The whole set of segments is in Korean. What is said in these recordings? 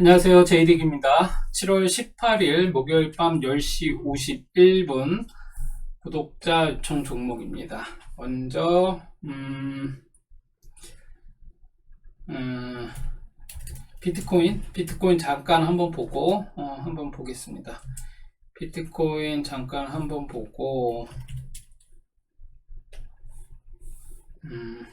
안녕하세요. 제이딕입니다. 7월 18일 목요일 밤 10시 51분 구독자 요청 종목입니다. 먼저 음, 음, 비트코인 비트코인 잠깐 한번 보고 어, 한번 보겠습니다. 비트코인 잠깐 한번 보고 음,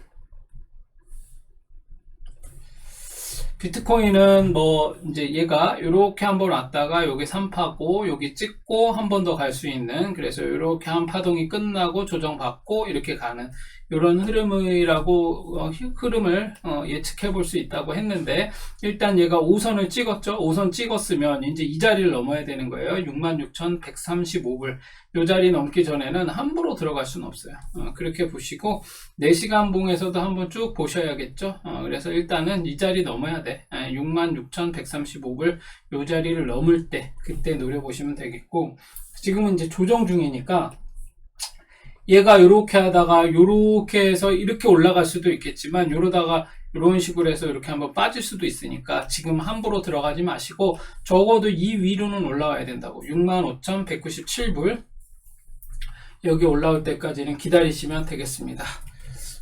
비트코인은 뭐 이제 얘가 이렇게 한번 왔다가 여기 3파고 여기 찍고 한 번 더 갈 수 있는 그래서 이렇게 한 파동이 끝나고 조정받고 이렇게 가는 이런 흐름이라고 어, 흐름을 어, 예측해 볼 수 있다고 했는데 일단 얘가 5선을 찍었죠. 5선 찍었으면 이제 이 자리를 넘어야 되는 거예요. 66,135불. 이 자리 넘기 전에는 함부로 들어갈 수는 없어요. 어, 그렇게 보시고 4시간 봉에서도 한번 쭉 보셔야겠죠? 어, 그래서 일단은 이 자리 넘어야 돼. 66,135불 이 자리를 넘을 때 그때 노려보시면 되겠고 지금은 이제 조정 중이니까 얘가 이렇게 하다가 이렇게 해서 이렇게 올라갈 수도 있겠지만 이러다가 이런 식으로 해서 이렇게 한번 빠질 수도 있으니까 지금 함부로 들어가지 마시고 적어도 이 위로는 올라와야 된다고 65,197불 여기 올라올 때까지는 기다리시면 되겠습니다.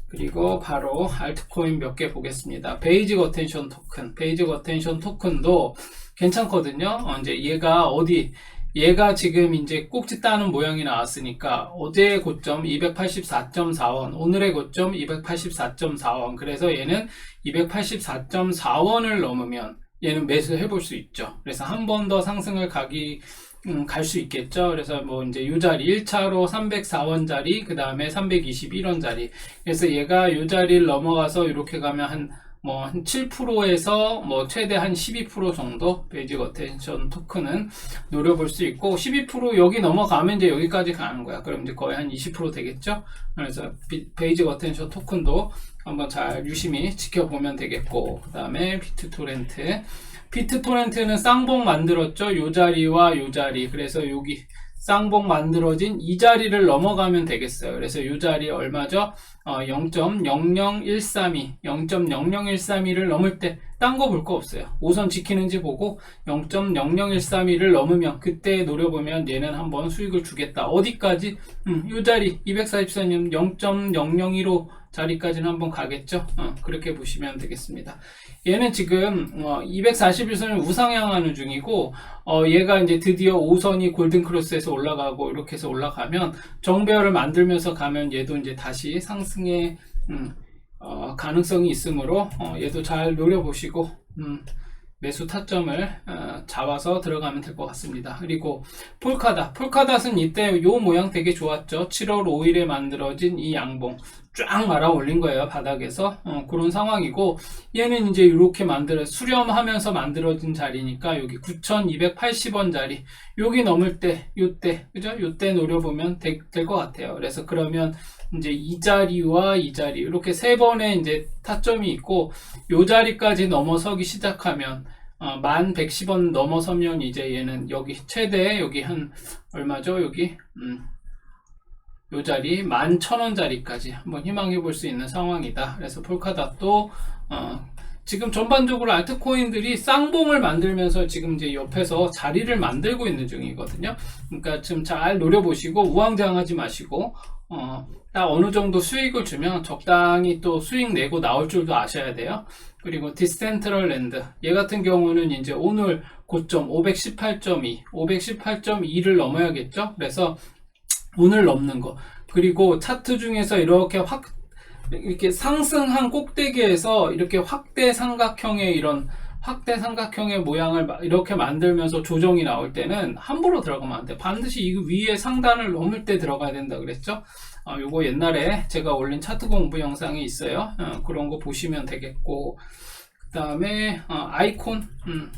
그리고 바로 알트코인 몇 개 보겠습니다. 베이직 어텐션 토큰, 베이직 어텐션 토큰도 괜찮거든요. 어, 이제 얘가 어디 얘가 지금 이제 꼭지 따는 모양이 나왔으니까 어제의 고점 284.4원, 오늘의 고점 284.4원. 그래서 얘는 284.4원을 넘으면 얘는 매수해 볼 수 있죠. 그래서 한 번 더 상승을 가기 음, 갈 수 있겠죠. 그래서 뭐 이제 요 자리 1차로 304원 자리, 그 다음에 321원 자리. 그래서 얘가 요 자리를 넘어가서 이렇게 가면 한 뭐 한 7%에서 뭐 최대 한 12% 정도 베이직 어텐션 토큰은 노려볼 수 있고 12% 여기 넘어가면 이제 여기까지 가는 거야. 그럼 이제 거의 한 20% 되겠죠. 그래서 베이직 어텐션 토큰도 한번 잘 유심히 지켜보면 되겠고 그 다음에 비트토렌트 비트토렌트는 쌍봉 만들었죠. 요 자리와 요 자리. 그래서 여기 쌍봉 만들어진 이 자리를 넘어가면 되겠어요. 그래서 요 자리 얼마죠? 어, 0.00132, 0.00132를 넘을 때 딴 거 볼 거 없어요. 5선 지키는지 보고 0.00132를 넘으면 그때 노려보면 얘는 한번 수익을 주겠다. 어디까지? 음, 요 자리 244년 0.001호 자리까지는 한번 가겠죠. 어, 그렇게 보시면 되겠습니다. 얘는 지금 어, 241선을 우상향하는 중이고 어, 얘가 이제 드디어 5선이 골든크로스에서 올라가고 이렇게 해서 올라가면 정배열을 만들면서 가면 얘도 이제 다시 상승의 음, 어, 가능성이 있으므로 어, 얘도 잘 노려보시고 음, 매수 타점을 어, 잡아서 들어가면 될 것 같습니다. 그리고 폴카닷, 폴카닷은 이때 요 모양 되게 좋았죠. 7월 5일에 만들어진 이 양봉 쫙 말아 올린 거예요 바닥에서. 어, 그런 상황이고 얘는 이제 이렇게 만들어 수렴하면서 만들어진 자리니까 여기 9,280원 자리. 여기 넘을 때 요때 그죠? 요때 노려보면 될 것 같아요. 그래서 그러면 이제 이 자리와 이 자리 이렇게 세 번의 이제 타점이 있고 요 자리까지 넘어서기 시작하면 어, 만 110원 넘어서면 이제 얘는 여기 최대 여기 한 얼마죠 여기 음, 요 자리 11,000원짜리까지 한번 희망해 볼 수 있는 상황이다. 그래서 폴카닷도 어, 지금 전반적으로 알트코인들이 쌍봉을 만들면서 지금 이제 옆에서 자리를 만들고 있는 중이거든요. 그러니까 지금 잘 노려보시고 우왕좌왕하지 마시고 어, 딱 어느 정도 수익을 주면 적당히 또 수익 내고 나올 줄도 아셔야 돼요. 그리고 디센트럴 랜드 얘 같은 경우는 이제 오늘 고점 518.2, 518.2를 넘어야겠죠. 그래서 오늘 넘는 거 그리고 차트 중에서 이렇게 확 이렇게 상승한 꼭대기에서 이렇게 확대 삼각형의 이런 확대 삼각형의 모양을 이렇게 만들면서 조정이 나올 때는 함부로 들어가면 안 돼. 반드시 이 위에 상단을 넘을 때 들어가야 된다 그랬죠. 어, 요거 옛날에 제가 올린 차트 공부 영상이 있어요. 어, 그런 거 보시면 되겠고 그 다음에 어, 아이콘 음.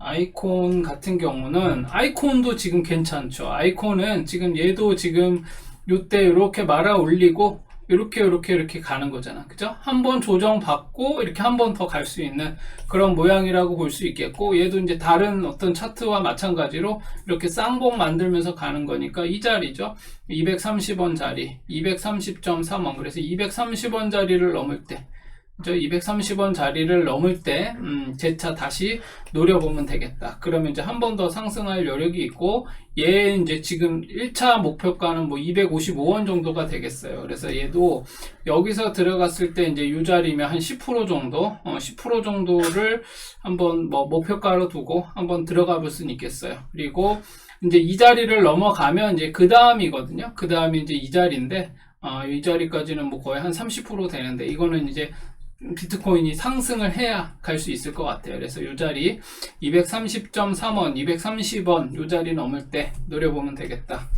아이콘 같은 경우는 아이콘도 지금 괜찮죠. 아이콘은 지금 얘도 지금 요때 이렇게 말아 올리고 이렇게 이렇게 이렇게 가는 거잖아. 그죠? 한 번 조정 받고 이렇게 한 번 더 갈 수 있는 그런 모양이라고 볼 수 있겠고 얘도 이제 다른 어떤 차트와 마찬가지로 이렇게 쌍봉 만들면서 가는 거니까 이 자리죠. 230원 자리, 230.3원. 그래서 230원 자리를 넘을 때 저 230원 자리를 넘을 때, 음, 재차 다시 노려보면 되겠다. 그러면 이제 한 번 더 상승할 여력이 있고, 얘 이제 지금 1차 목표가는 뭐 255원 정도가 되겠어요. 그래서 얘도 여기서 들어갔을 때 이제 이 자리면 한 10% 정도, 어, 10% 정도를 한번 뭐 목표가로 두고 한번 들어가 볼 수는 있겠어요. 그리고 이제 이 자리를 넘어가면 이제 그 다음이거든요. 그 다음이 이제 이 자리인데, 어, 이 자리까지는 뭐 거의 한 30% 되는데, 이거는 이제 비트코인이 상승을 해야 갈 수 있을 것 같아요. 그래서 이 자리 230.3원, 230원 이 자리 넘을 때 노려보면 되겠다.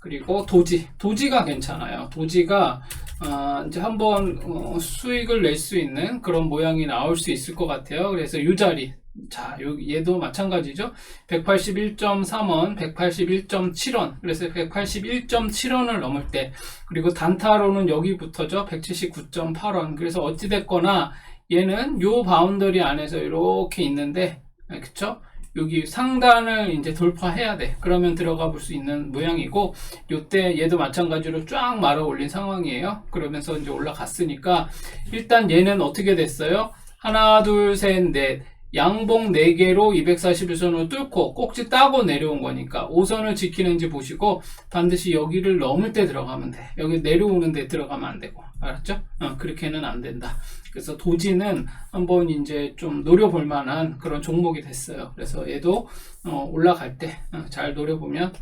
그리고 도지, 도지가 괜찮아요. 도지가 어, 이제 한번 어, 수익을 낼 수 있는 그런 모양이 나올 수 있을 것 같아요. 그래서 이 자리, 자, 요, 얘도 마찬가지죠. 181.3원, 181.7원. 그래서 181.7원을 넘을 때, 그리고 단타로는 여기부터죠. 179.8원. 그래서 어찌됐거나 얘는 요 바운더리 안에서 이렇게 있는데, 아, 그쵸? 여기 상단을 이제 돌파해야 돼. 그러면 들어가 볼 수 있는 모양이고, 요때 얘도 마찬가지로 쫙 말아 올린 상황이에요. 그러면서 이제 올라갔으니까, 일단 얘는 어떻게 됐어요? 하나, 둘, 셋, 넷. 양봉 4개로 241선을 뚫고 꼭지 따고 내려온 거니까 5선을 지키는지 보시고 반드시 여기를 넘을 때 들어가면 돼. 여기 내려오는 데 들어가면 안 되고. 알았죠? 어, 그렇게는 안 된다. 그래서 도지는 한번 이제 좀 노려볼 만한 그런 종목이 됐어요. 그래서 얘도 어, 올라갈 때 잘 노려보면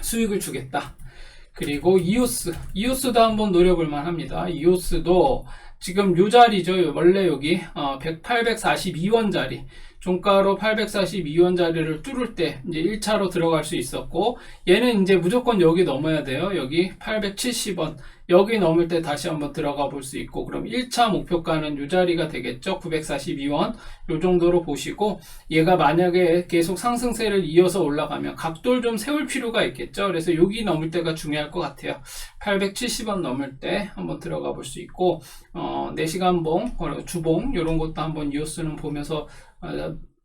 수익을 주겠다. 그리고 이오스, 이오스도 한번 노려볼 만 합니다. 이오스도 지금 요 자리죠. 원래 여기 어, 100, 842원 자리. 종가로 842원 자리를 뚫을 때 이제 1차로 들어갈 수 있었고 얘는 이제 무조건 여기 넘어야 돼요. 여기 870원. 여기 넘을 때 다시 한번 들어가 볼 수 있고 그럼 1차 목표가는 이 자리가 되겠죠. 942원. 요 정도로 보시고 얘가 만약에 계속 상승세를 이어서 올라가면 각도를 좀 세울 필요가 있겠죠. 그래서 여기 넘을 때가 중요할 것 같아요. 870원 넘을 때 한번 들어가 볼 수 있고 어, 4시간봉, 어, 주봉 이런 것도 한번 이오스는 보면서 어,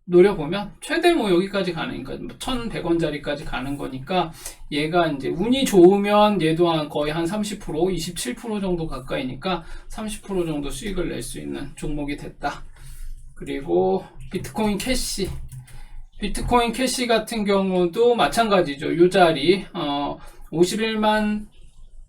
노려보면 최대 뭐 여기까지 가니까 뭐 1100원짜리까지 가는 거니까 얘가 이제 운이 좋으면 얘도 한 거의 한 30% 27% 정도 가까이니까 30% 정도 수익을 낼 수 있는 종목이 됐다. 그리고 비트코인 캐시. 비트코인 캐시 같은 경우도 마찬가지죠. 이 자리 어 51만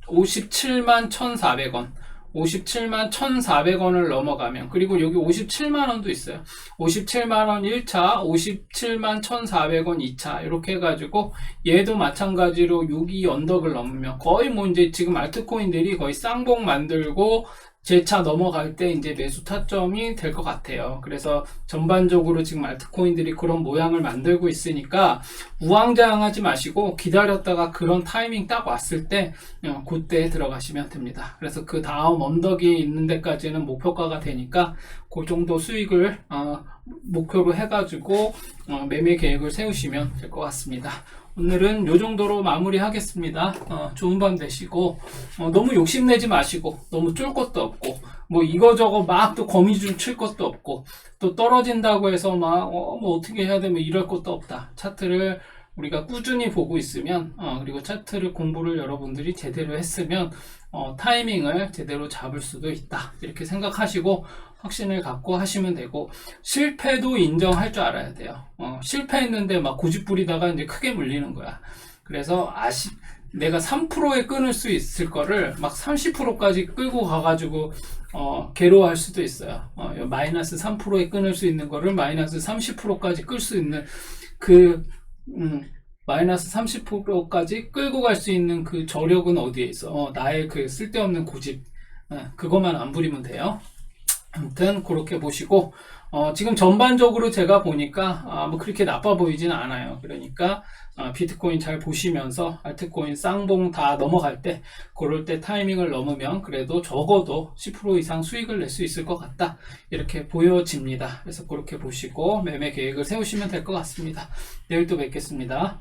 57만 1,400원 57만 1,400원을 넘어가면 그리고 여기 57만 원도 있어요. 57만 원 1차, 57만 1,400원 2차 이렇게 해가지고 얘도 마찬가지로 6이 언덕을 넘으면 거의 뭐 이제 지금 알트코인들이 거의 쌍봉 만들고 재차 넘어갈 때 이제 매수 타점이 될 것 같아요. 그래서 전반적으로 지금 알트코인들이 그런 모양을 만들고 있으니까 우왕좌왕하지 마시고 기다렸다가 그런 타이밍 딱 왔을 때 어, 그때 들어가시면 됩니다. 그래서 그 다음 언덕이 있는 데까지는 목표가가 되니까 그 정도 수익을 어, 목표로 해가지고 어, 매매 계획을 세우시면 될 것 같습니다. 오늘은 요 정도로 마무리하겠습니다. 어, 좋은 밤 되시고 어, 너무 욕심내지 마시고 너무 쫄 것도 없고 뭐 이거저거 막 또 거미줄 칠 것도 없고 또 떨어진다고 해서 막 어, 뭐 어떻게 해야 되면 이럴 것도 없다. 차트를 우리가 꾸준히 보고 있으면 어, 그리고 차트를 공부를 여러분들이 제대로 했으면 어, 타이밍을 제대로 잡을 수도 있다. 이렇게 생각하시고 확신을 갖고 하시면 되고 실패도 인정할 줄 알아야 돼요. 어, 실패했는데 막 고집 부리다가 이제 크게 물리는 거야. 그래서 아시 내가 3%에 끊을 수 있을 거를 막 30%까지 끌고 가가지고 어, 괴로워할 수도 있어요. 어, 마이너스 3%에 끊을 수 있는 거를 마이너스 30%까지 끌 수 있는 그 음, 마이너스 30%까지 끌고 갈 수 있는 그 저력은 어디에 있어? 어, 나의 그 쓸데없는 고집. 어, 그것만 안 부리면 돼요. 아무튼 그렇게 보시고 어, 지금 전반적으로 제가 보니까 아, 뭐 그렇게 나빠 보이지는 않아요. 그러니까 어, 비트코인 잘 보시면서 알트코인 쌍봉 다 넘어갈 때 그럴 때 타이밍을 넘으면 그래도 적어도 10% 이상 수익을 낼 수 있을 것 같다. 이렇게 보여집니다. 그래서 그렇게 보시고 매매 계획을 세우시면 될 것 같습니다. 내일 또 뵙겠습니다.